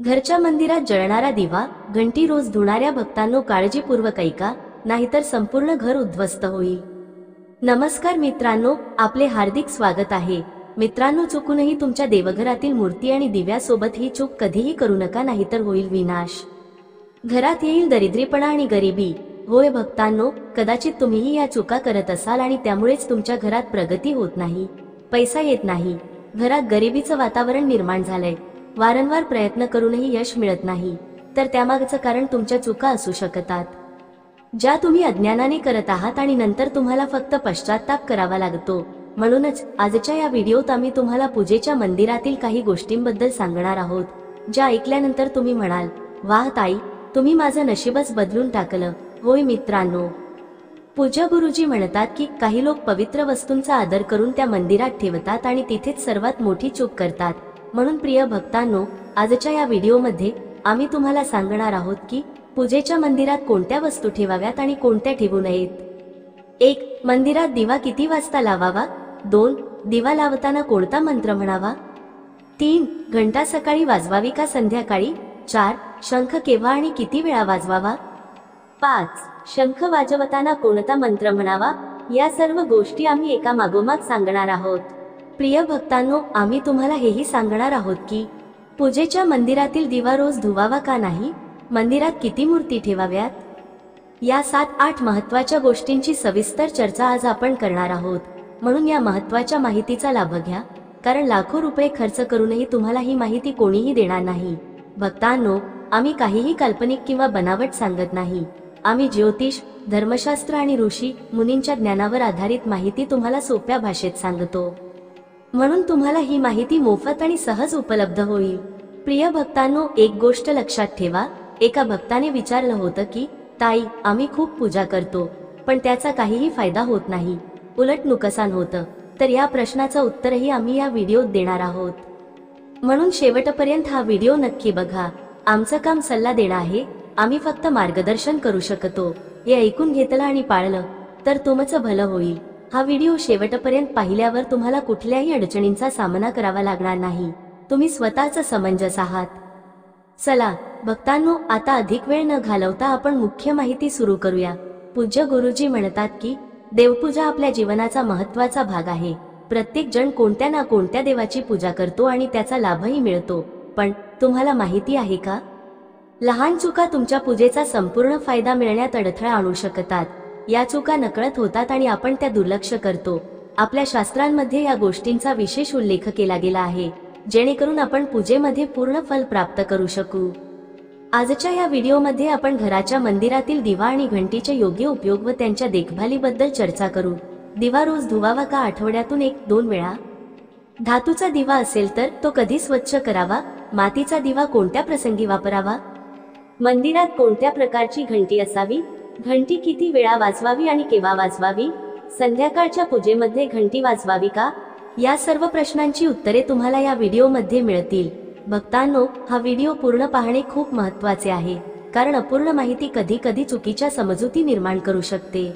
घरच्या मंदिरात जळणारा दिवा घंटी रोज धुणाऱ्या भक्तांनो काळजीपूर्वक ऐका नाहीतर संपूर्ण घर उद्ध्वस्त होईल. नमस्कार मित्रांनो आपले हार्दिक स्वागत आहे. मित्रांनो चुकूनही तुमच्या देवघरातील मूर्ती आणि दिव्यासोबत ही चूक कधीही करू नका नाहीतर होईल विनाश. घरात येईल दरिद्रीपणा आणि गरिबी. होय भक्तांनो कदाचित तुम्हीही या चुका करत असाल आणि त्यामुळेच तुमच्या घरात प्रगती होत नाही पैसा येत नाही. घरात गरिबीचं वातावरण निर्माण झालंय. वारंवार प्रयत्न करूनही यश मिळत नाही. तर त्यामागचं कारण तुमच्या चुका असू शकतात. ज्या तुम्ही अज्ञानाने करत आहात आणि नंतर तुम्हाला फक्त पश्चाताप करावा लागतो. म्हणूनच आजच्या या व्हिडिओत आम्ही तुम्हाला पूजेच्या मंदिरातील काही गोष्टींबद्दल सांगणार आहोत. ज्या ऐकल्यानंतर तुम्ही म्हणाल वाह ताई तुम्ही माझं नशीबच बदलून टाकलं. होय मित्रांनो. पूजा गुरुजी म्हणतात की काही लोक पवित्र वस्तूंचा आदर करून त्या मंदिरात ठेवतात आणि तिथेच सर्वात मोठी चूक करतात. म्हणून प्रिय भक्तांनो आजच्या या व्हिडिओमध्ये आम्ही तुम्हाला सांगणार आहोत की पूजेच्या मंदिरात कोणत्या वस्तू ठेवाव्यात आणि कोणत्या ठेवू नयेत. एक मंदिरात दिवा किती वाजता लावावा? दोन दिवा लावताना कोणता मंत्र म्हणावा? तीन घंटा सकाळी वाजवावी का संध्याकाळी? चार शंख केव्हा आणि किती वेळा वाजवावा? पाच शंख वाजवताना कोणता मंत्र म्हणावा? या सर्व गोष्टी आम्ही एका मागोमाग सांगणार आहोत. प्रिय भक्तांनो आम्ही तुम्हाला हेही सांगणार आहोत की पूजेच्या मंदिरातील दिवा रोज धुवावा का नाही? मंदिरात किती मूर्ती ठेवाव्यात? या सात आठ महत्त्वाच्या गोष्टींची सविस्तर चर्चा आज आपण करणार आहोत. म्हणून या महत्त्वाच्या माहितीचा लाभ घ्या. कारण लाखो रुपये खर्च करूनही तुम्हाला ही माहिती कोणीही देणार नाही. भक्तांनो आम्ही काहीही काल्पनिक किंवा बनावट सांगत नाही. आम्ही ज्योतिष धर्मशास्त्र आणि ऋषी मुनींच्या ज्ञानावर आधारित माहिती तुम्हाला सोप्या भाषेत सांगतो. म्हणून तुम्हाला ही माहिती मोफत आणि सहज उपलब्ध होईल. प्रिय भक्तांनो एक गोष्ट लक्षात ठेवा. एका भक्ताने विचारलं होतं की ताई आम्ही खूप पूजा करतो पण त्याचा काहीही फायदा होत नाही. उलट नुकसान होतं. तर या प्रश्नाचं उत्तरही आम्ही या व्हिडिओत देणार आहोत. म्हणून शेवटपर्यंत हा व्हिडिओ नक्की बघा. आमचं काम सल्ला देणं आहे. आम्ही फक्त मार्गदर्शन करू शकतो. हे ऐकून घेतलं आणि पाळलं तर तुमचं भलं होईल. हा व्हिडिओ शेवटपर्यंत पाहिल्यावर तुम्हाला कुठल्याही अडचणींचा सामना करावा लागणार नाही. तुम्ही स्वतःच समंजस आहात. चला भक्तांनो आता अधिक वेळ न घालवता आपण मुख्य माहिती सुरू करूया. पूज्य गुरुजी म्हणतात की देवपूजा आपल्या जीवनाचा महत्त्वाचा भाग आहे. प्रत्येक जण कोणत्या ना कोणत्या देवाची पूजा करतो आणि त्याचा लाभही मिळतो. पण तुम्हाला माहिती आहे का? लहान चुका तुमच्या पूजेचा संपूर्ण फायदा मिळण्यात अडथळा आणू शकतात. या चुका नकळत होतात आणि आपण त्या दुर्लक्ष करतो. आपल्या शास्त्रांमध्ये या गोष्टींचा विशेष उल्लेख केला गेला आहे जेणेकरून आपण पूजेमध्ये पूर्ण फल प्राप्त करू शकू. आजच्या या व्हिडिओमध्ये आपण घराच्या मंदिरातील दिवा आणि घंटीचे योग्य उपयोग व त्यांच्या देखभालीबद्दल चर्चा करू. दिवा रोज धुवावा का आठवड्यातून एक दोन वेळा? धातूचा दिवा असेल तर तो कधी स्वच्छ करावा? मातीचा दिवा कोणत्या प्रसंगी वापरावा? मंदिरात कोणत्या प्रकारची घंटी असावी? घंटी किती वेळा वाजवावी आणि केव्हा वाजवावी? संध्याकाळच्या पूजेमध्ये घंटी वाजवावी का? या सर्व प्रश्नांची उत्तरे तुम्हाला या व्हिडिओमध्ये मिळतील. भक्तांनो हा व्हिडिओ पूर्ण पाहणे खूप महत्त्वाचे आहे कारण अपूर्ण माहिती कधी कधी चुकीच्या समजुती निर्माण करू शकते.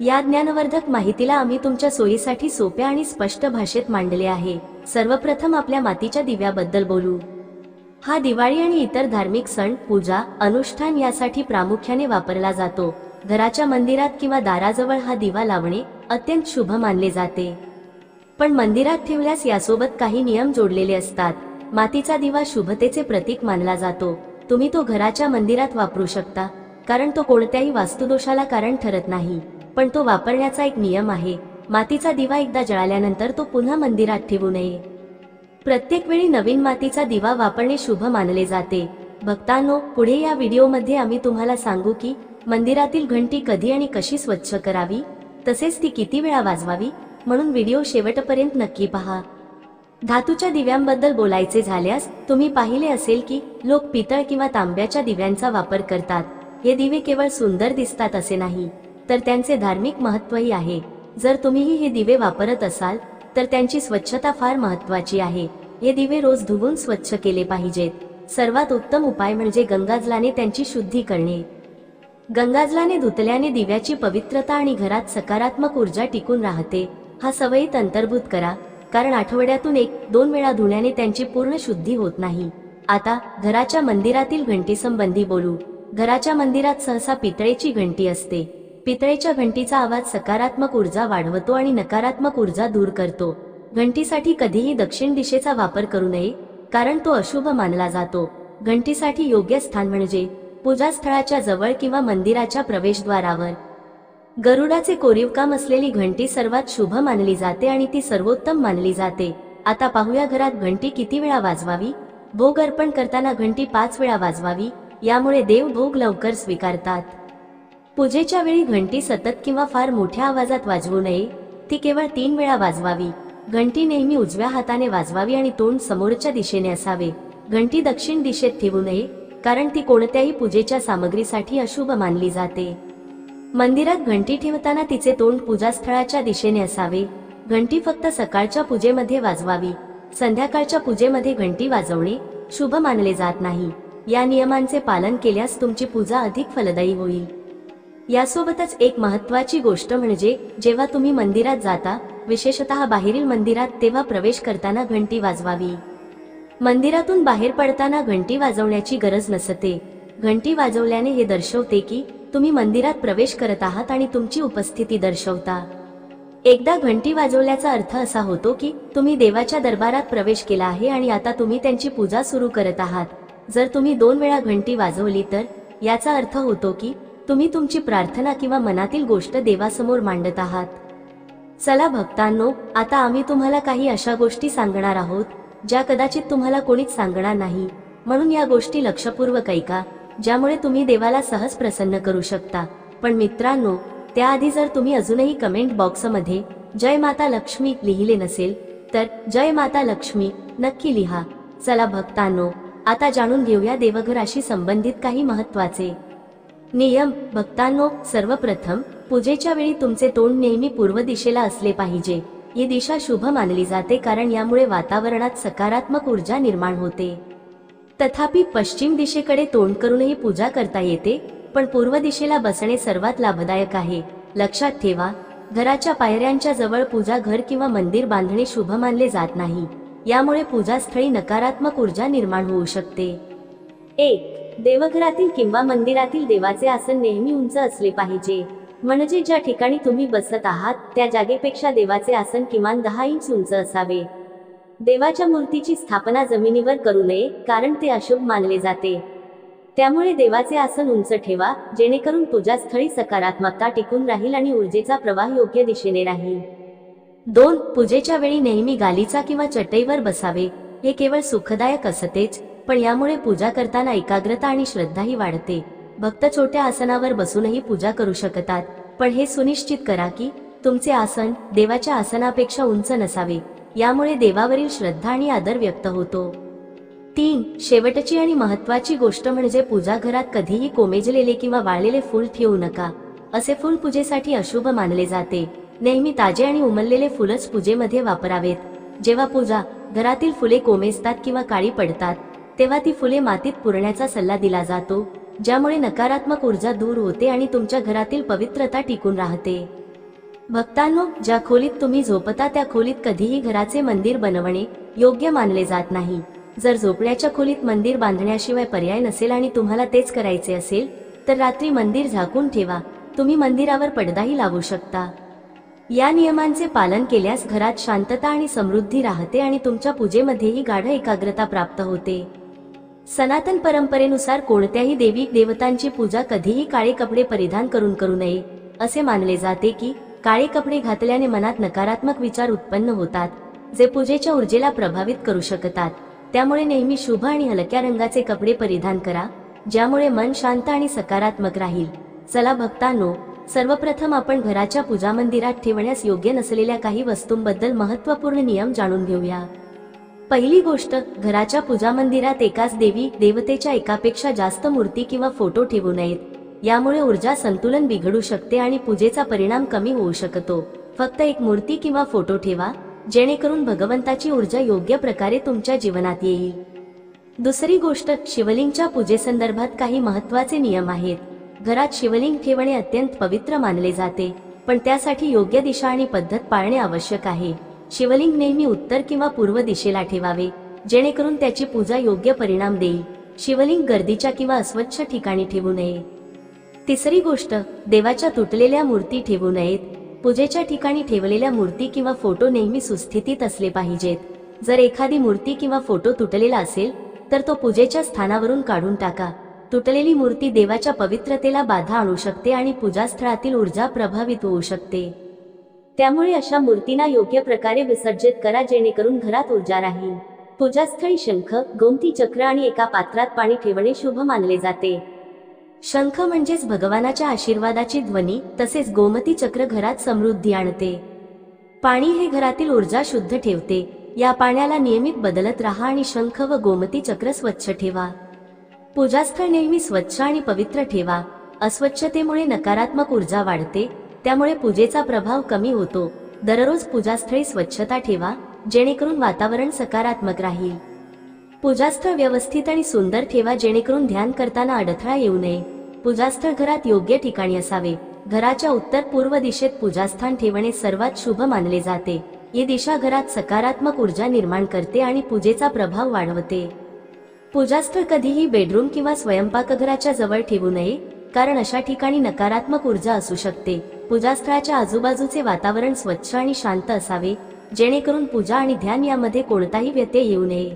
या ज्ञानवर्धक माहितीला आम्ही तुमच्या सोयीसाठी सोप्या आणि स्पष्ट भाषेत मांडले आहे. सर्वप्रथम आपल्या मातीच्या दिव्याबद्दल बोलू. हा दिवाळी आणि इतर धार्मिक सण पूजा अनुष्ठान यासाठी प्रामुख्याने वापरला जातो. घराच्या मंदिरात किंवा दाराजवळ हा दिवा लावणे अत्यंत शुभ मानले जाते. पण मंदिरात ठेवल्यास यासोबत काही नियम जोडलेले असतात. मातीचा दिवा शुभतेचे प्रतीक मानला जातो. तुम्ही तो घराच्या मंदिरात वापरू शकता कारण तो कोणत्याही वास्तुदोषाला कारण ठरत नाही. पण तो वापरण्याचा एक नियम आहे. मातीचा दिवा एकदा जळाल्यानंतर तो पुन्हा मंदिरात ठेवू नये. प्रत्येक वेळी नवीन मातीचा दिवा वापरणे शुभ मानले जाते. भक्तांनो पुढे या व्हिडिओमध्ये आम्ही तुम्हाला सांगू की मंदिरातील घंटी कधी आणि कशी स्वच्छ करावी तसेच ती किती वेळा वाजवावी म्हणून व्हिडिओ शेवटपर्यंत नक्की पहा. धातूच्या दिव्यांबद्दल बोलायचे झाल्यास तुम्ही पाहिले असेल की लोक पितळ किंवा तांब्याच्या दिव्यांचा वापर करतात. हे दिवे केवळ सुंदर दिसतात असे नाही तर त्यांचे धार्मिक महत्वही आहे. जर तुम्हीही हे दिवे वापरत असाल तर त्यांची स्वच्छता फार महत्वाची आहे. हे दिवे रोज धुवून स्वच्छ केले पाहिजेत. सर्वात उत्तम उपाय म्हणजे गंगाजलाने त्यांची शुद्धी करणे. गंगाजलाने धुतल्याने दिव्याची पवित्रता आणि घरात सकारात्मक ऊर्जा टिकून राहते. हा सवयीत अंतर्भूत करा कारण आठवड्यातून एक दोन वेळा धुण्याने त्यांची पूर्ण शुद्धी होत नाही. आता घराच्या मंदिरातील घंटीसंबंधी बोलू. घराच्या मंदिरात सहसा पितळेची घंटी असते. पितळेच्या घंटीचा आवाज सकारात्मक ऊर्जा वाढवतो आणि नकारात्मक ऊर्जा दूर करतो. घंटीसाठी कधीही दक्षिण दिशेचा वापर करू नये कारण तो अशुभ मानला जातो. घंटीसाठी योग्य स्थान म्हणजे पूजास्थळाच्या जवळ किंवा मंदिराच्या प्रवेशद्वारावर. गरुडाचे कोरीव काम असलेली घंटी सर्वात शुभ मानली जाते आणि ती सर्वोत्तम मानली जाते. आता पाहूया घरात घंटी किती वेळा वाजवावी? भोग अर्पण करताना घंटी पाच वेळा वाजवावी? यामुळे देव भोग लवकर स्वीकारतात. पूजेच्या वेळी घंटी सतत किंवा फार मोठ्या आवाजात वाजवू नये. ती केवळ तीन वेळा वाजवावी. घंटी नेहमी उजव्या हाताने वाजवावी आणि तोंड समोरच्या दिशेने असावे. घंटी दक्षिण दिशेत ठेवू नये कारण ती कोणत्याही पूजेच्या सामग्रीसाठी अशुभ मानली जाते. मंदिरात घंटी ठेवताना तिचे तोंड पूजास्थळाच्या दिशेने असावे. घंटी फक्त सकाळच्या पूजेमध्ये वाजवावी. संध्याकाळच्या पूजेमध्ये घंटी वाजवणे शुभ मानले जात नाही. या नियमांचे पालन केल्यास तुमची पूजा अधिक फलदायी होईल. यासोबतच एक महत्वाची गोष्ट म्हणजे जेव्हा तुम्ही मंदिरात जाता विशेषतः बाहेरील मंदिरात तेव्हा प्रवेश करताना घंटी वाजवावी. मंदिरातून बाहेर पडताना घंटी वाजवण्याची गरज नसते. घंटी वाजवल्याने हे दर्शवते की तुम्ही मंदिरात प्रवेश करत आहात आणि तुमची उपस्थिती दर्शवता. एकदा घंटी वाजवल्याचा अर्थ असा होतो की तुम्ही देवाच्या दरबारात प्रवेश केला आहे आणि आता तुम्ही त्यांची पूजा सुरू करत आहात. जर तुम्ही दोन वेळा घंटी वाजवली तर याचा अर्थ होतो की तुम्ही तुमची प्रार्थना किंवा मनातील गोष्ट देवासमोर मांडत आहात. चला भक्तांनो आता आम्ही तुम्हाला काही अशा गोष्टी सांगणार आहोत ज्या कदाचित तुम्हाला कोणीच सांगणार नाही. म्हणून या गोष्टी लक्षपूर्वक ऐका ज्यामुळे तुम्ही देवाला सहज प्रसन्न करू शकता. पण मित्रांनो त्याआधी जर तुम्ही अजूनही कमेंट बॉक्समध्ये जय माता लक्ष्मी लिहिले नसेल तर जय माता लक्ष्मी नक्की लिहा. चला भक्तांनो आता जाणून घेऊया देवघराशी संबंधित काही महत्त्वाचे नियम भक्तांनो सर्वप्रथम पूजेच्या वेळी तुमचे तोंड नेहमी पूर्व दिशेला असले पाहिजे. ही दिशा शुभ मानली जाते कारण यामुळे वातावरणात सकारात्मक ऊर्जा निर्माण होते. तथापि पश्चिम दिशेकडे तोंड करूनही पूजा करता येते पण पूर्व दिशेला बसणे सर्वात लाभदायक आहे. लक्षात ठेवा घराच्या पायऱ्यांच्या जवळ पूजा घर किंवा मंदिर बांधणे शुभ मानले जात नाही. यामुळे पूजास्थळी नकारात्मक ऊर्जा निर्माण होऊ शकते. एक देवघरातील किंवा मंदिरातील देवाचे आसन नेहमी उंच असले पाहिजे. म्हणजे ज्या ठिकाणी तुम्ही बसत आहात त्या जागेपेक्षा देवाचे आसन किमान दहा इंच उंच असावे. देवाच्या मूर्तीची स्थापना जमिनीवर करू नये कारण ते अशुभ मानले जाते. त्यामुळे देवाचे आसन उंच ठेवा जेणेकरून पूजास्थळी सकारात्मकता टिकून राहील आणि ऊर्जेचा प्रवाह योग्य दिशेने राहील. दोन पूजेच्या वेळी नेहमी गालीचा किंवा चटईवर बसावे. हे केवळ सुखदायक असतेच. पण यामुळे पूजा करताना एकाग्रता आणि श्रद्धाही वाढते. भक्त छोट्या आसनावर बसूनही पूजा करू शकतात. पण हे सुनिश्चित करा की तुमचे आसन देवाच्या आसनापेक्षा उंच नसावे. यामुळे देवावरील श्रद्धा आणि आदर व्यक्त होतो. तीन शेवटची आणि महत्वाची गोष्ट म्हणजे पूजा घरात कधीही कोमेजलेले किंवा वाळलेले फूल ठेवू नका. असे फूल पूजेसाठी अशुभ मानले जाते. नेहमी ताजे आणि उमललेले फुलच पूजेमध्ये वापरावेत. जेव्हा पूजा घरातील फुले कोमेजतात किंवा काळी पडतात तेव्हा ती फुले मातीत पुरण्याचा सल्ला दिला जातो ज्यामुळे नकारात्मक ऊर्जा दूर होते आणि तुमच्या घरातील पवित्रता टिकून राहते. भक्तांनो ज्या खोलीत तुम्ही झोपता त्या खोलीत कधीही घराचे मंदिर बनवणे योग्य मानले जात नाही. जर झोपण्याच्या खोलीत मंदिर बांधण्याशिवाय पर्याय नसेल आणि तुम्हाला तेच करायचे असेल तर रात्री मंदिर झाकून ठेवा. तुम्ही मंदिरावर पडदाही लावू शकता. या नियमांचे पालन केल्यास घरात शांतता आणि समृद्धी राहते आणि तुमच्या पूजेमध्येही गाढ एकाग्रता प्राप्त होते. सनातन परंपरेनुसार कोणत्याही देवी देवतांची पूजा कधीही काळे कपडे परिधान करून करू नये असे मानले जाते की काळे कपडे घातल्याने मनात नकारात्मक विचार उत्पन्न होतात जे पूजेच्या ऊर्जेला प्रभावित करू शकतात. त्यामुळे नेहमी शुभ आणि हलक्या रंगाचे कपडे परिधान करा ज्यामुळे मन शांत आणि सकारात्मक राहील. चला भक्तांनो सर्वप्रथम आपण घराच्या पूजा मंदिरात ठेवण्यास योग्य नसलेल्या काही वस्तूंबद्दल महत्त्वपूर्ण नियम जाणून घेऊया. पहिली गोष्ट घराच्या पूजा मंदिरात एकाच देवी देवतेच्या एकापेक्षा जास्त मूर्ती किंवा फोटो ठेवू नयेत. यामुळे ऊर्जा संतुलन बिघडू शकते आणि पूजेचा परिणाम कमी होऊ शकतो. फक्त एक मूर्ती किंवा फोटो ठेवा जेणेकरून भगवंताची ऊर्जा योग्य प्रकारे तुमच्या जीवनात येईल. दुसरी गोष्ट शिवलिंगच्या पूजेसंदर्भात काही महत्त्वाचे नियम आहेत. घरात शिवलिंग ठेवणे अत्यंत पवित्र मानले जाते पण त्यासाठी योग्य दिशा आणि पद्धत पाळणे आवश्यक आहे. शिवलिंग नेहमी उत्तर किंवा पूर्व दिशेला ठेवावे जेणेकरून त्याची पूजा योग्य परिणाम देईल. शिवलिंग गर्दीच्या किंवा अस्वच्छ ठिकाणी ठेवू नये. तिसरी गोष्ट देवाच्या तुटलेल्या मूर्ती ठेवू नयेत. पूजेच्या ठिकाणी ठेवलेल्या मूर्ती किंवा फोटो नेहमी सुस्थितीत असले पाहिजेत. जर एखादी मूर्ती किंवा फोटो तुटलेला असेल तर तो पूजेच्या स्थानावरून काढून टाका. तुटलेली मूर्ती देवाच्या पवित्रतेला बाधा आणू शकते आणि पूजास्थळातील ऊर्जा प्रभावित होऊ शकते. त्यामुळे अशा मूर्तींना योग्य प्रकारे विसर्जित करा जेणेकरून घरात ऊर्जा राहील. पूजास्थळी शंख गोमती चक्र आणि एका पात्रात पाणी ठेवणे शुभ मानले जाते. शंख म्हणजेच भगवानाच्या आशीर्वादाची ध्वनी तसेच गोमती चक्र घरात समृद्धी आणते. पाणी हे घरातील ऊर्जा शुद्ध ठेवते. या पाण्याला नियमित बदलत राहा आणि शंख व गोमती चक्र स्वच्छ ठेवा. पूजास्थळ नेहमी स्वच्छ आणि पवित्र ठेवा. अस्वच्छतेमुळे नकारात्मक ऊर्जा वाढते. त्यामुळे पूजेचा प्रभाव कमी होतो. दररोज पूजास्थळी स्वच्छता ठेवा जेणेकरून वातावरण सकारात्मक राहील. पूजास्थळ व्यवस्थित आणि सुंदर ठेवा जेणेकरून ध्यान करताना अडथळा येऊ नये. पूजास्थळ घरात योग्य ठिकाणी असावे. घराच्या उत्तर पूर्व दिशेत पूजास्थान ठेवणे सर्वात शुभ मानले जाते. ही दिशा घरात सकारात्मक ऊर्जा निर्माण करते आणि पूजेचा प्रभाव वाढवते. पूजास्थळ कधीही बेडरूम किंवा स्वयंपाकघराच्या जवळ ठेवू नये कारण अशा ठिकाणी नकारात्मक ऊर्जा असू शकते. पूजास्थळाच्या आजूबाजूचे वातावरण स्वच्छ आणि शांत असावे जेणेकरून पूजा आणि ध्यान यामध्ये कोणताही व्यत्यय येऊ नये.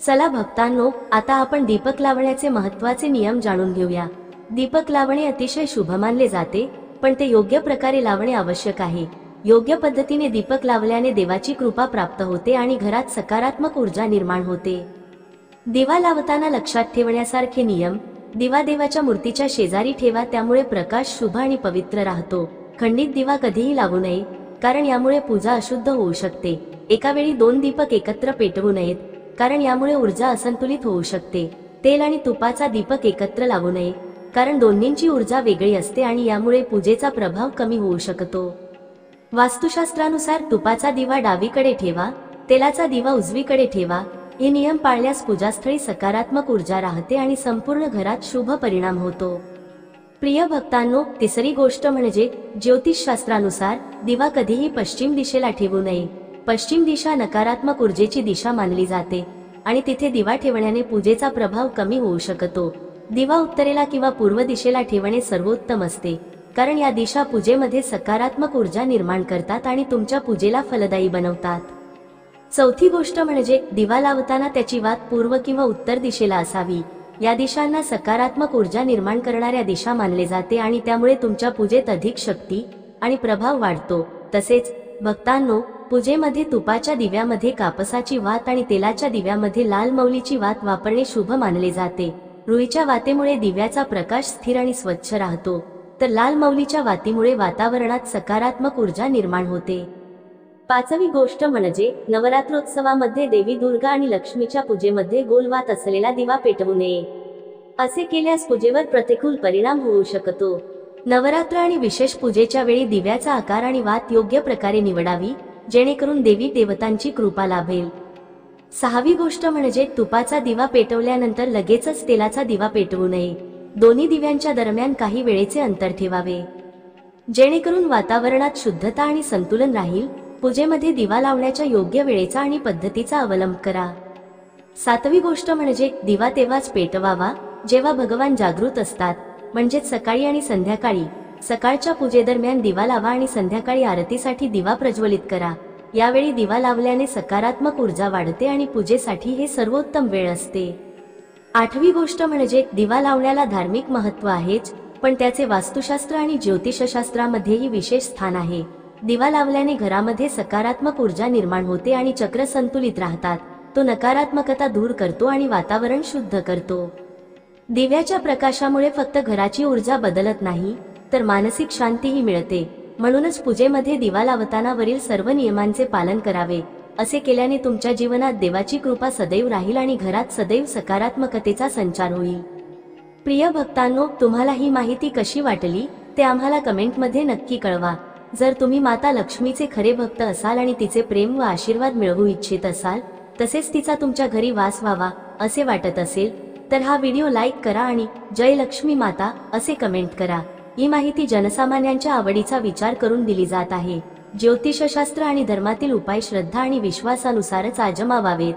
चला भक्तांनो आता आपण दीपक लावण्याचे महत्त्वाचे नियम जाणून घेऊया. दीपक लावणे अतिशय शुभ मानले जाते पण ते योग्य प्रकारे लावणे आवश्यक आहे. योग्य पद्धतीने दीपक लावल्याने देवाची कृपा प्राप्त होते आणि घरात सकारात्मक ऊर्जा निर्माण होते. दिवा लावताना लक्षात ठेवण्यासारखे नियम दिवा देवाच्या मूर्तीच्या शेजारी ठेवा त्यामुळे प्रकाश शुभ आणि पवित्र राहतो. खंडित दिवा कधीही लावू नये कारण यामुळे पूजा अशुद्ध होऊ शकते. एका वेळी दोन दीपक एकत्र पेटवू नयेत कारण यामुळे ऊर्जा असंतुलित होऊ शकते. तेल आणि तुपाचा दीपक एकत्र लावू नये कारण दोन्हींची ऊर्जा वेगळी असते आणि यामुळे पूजेचा प्रभाव कमी होऊ शकतो. वास्तुशास्त्रानुसार तुपाचा दिवा डावीकडे ठेवा तेलाचा दिवा उजवीकडे ठेवा हे नियम पाळल्यास पूजास्थळी सकारात्मक ऊर्जा राहते आणि संपूर्ण घरात शुभ परिणाम होतो. प्रिय भक्तांनो तिसरी गोष्ट म्हणजे ज्योतिषशास्त्रानुसार दिवा कधीही पश्चिम दिशेला ठेवू नये. पश्चिम दिशा नकारात्मक ऊर्जेची दिशा मानली जाते आणि तिथे दिवा ठेवण्याने पूजेचा प्रभाव कमी होऊ शकतो. दिवा उत्तरेला किंवा पूर्व दिशेला ठेवणे सर्वोत्तम असते कारण या दिशा पूजेमध्ये सकारात्मक ऊर्जा निर्माण करतात आणि तुमच्या पूजेला फलदायी बनवतात. चौथी गोष्ट म्हणजे दिवा लावताना त्याची वात पूर्व किंवा उत्तर दिशेला असावी. या दिशांना सकारात्मक ऊर्जा निर्माण करणाऱ्या दिशा मानले जाते आणि त्यामुळे तुमच्या पूजेत अधिक शक्ती आणि प्रभाव वाढतो. तसेच भक्तांनो पूजेमध्ये तुपाच्या दिव्यामध्ये कापसाची वात आणि तेलाच्या दिव्यामध्ये लाल मौलीची वात वापरणे शुभ मानले जाते. रुईच्या वातेमुळे दिव्याचा प्रकाश स्थिर आणि स्वच्छ राहतो. तर लाल मौलीच्या वातीमुळे वातावरणात सकारात्मक ऊर्जा निर्माण होते. पाचवी गोष्ट म्हणजे नवरात्रोत्सवामध्ये देवी दुर्गा आणि लक्ष्मीच्या पूजेमध्ये गोलवात असलेला दिवा पेटवू नये. असे केल्यास पूजेवर प्रतिकूल परिणाम होऊ शकतो. नवरात्र आणि विशेष पूजेच्या वेळी दिव्याचा आकार आणि वात योग्य प्रकारे निवडावी जेणेकरून देवी देवतांची कृपा लाभेल. सहावी गोष्ट म्हणजे तुपाचा दिवा पेटवल्यानंतर लगेचच तेलाचा दिवा पेटवू नये. दोन्ही दिव्यांच्या दरम्यान काही वेळेचे अंतर ठेवावे. जेणेकरून वातावरणात शुद्धता आणि संतुलन राहील पूजेमध्ये दिवा लावण्याच्या योग्य वेळेचा आणि पद्धतीचा अवलंब करा. सातवी गोष्ट म्हणजे दिवा तेव्हाच पेटवावा जेव्हा भगवान जागृत असतात म्हणजेच सकाळी आणि संध्याकाळी. सकाळच्या पूजेदरम्यान दिवा लावा आणि संध्याकाळी आरतीसाठी दिवा प्रज्वलित करा. यावेळी दिवा लावल्याने सकारात्मक ऊर्जा वाढते आणि पूजेसाठी हे सर्वोत्तम वेळ असते. आठवी गोष्ट म्हणजे दिवा लावण्याला धार्मिक महत्त्व आहेच पण त्याचे वास्तुशास्त्र आणि ज्योतिषशास्त्रामध्येही विशेष स्थान आहे. दिवा लावल्याने घरामध्ये सकारात्मक ऊर्जा निर्माण होते आणि चक्र संतुलित राहतात. तो नकारात्मकता दूर करतो आणि वातावरण शुद्ध करतो. दिव्याच्या प्रकाशामुळे फक्त घराची ऊर्जा बदलत नाही तर मानसिक शांतीही मिळते. म्हणूनच पूजेमध्ये दिवा लावताना वरील सर्व नियमांचे पालन करावे. असे केल्याने तुमच्या जीवनात देवाची कृपा सदैव राहील आणि घरात सदैव सकारात्मकतेचा संचार होईल. प्रिय भक्तांनो तुम्हाला ही माहिती कशी वाटली ते आम्हाला कमेंटमध्ये नक्की कळवा. जर तुम्ही माता लक्ष्मीचे खरे भक्त असाल आणि तिचे प्रेम व आशीर्वाद मिळवू इच्छित असाल तसेच तिचा तुमच्या घरी वास व्हावा असे वाटत असेल तर हा व्हिडिओ लाईक करा आणि जय लक्ष्मी माता असे कमेंट करा. ही माहिती जनसामान्यांच्या आवडीचा विचार करून दिली जात आहे. ज्योतिषशास्त्र आणि धर्मातील उपाय श्रद्धा आणि विश्वासानुसारच आजमावावेत.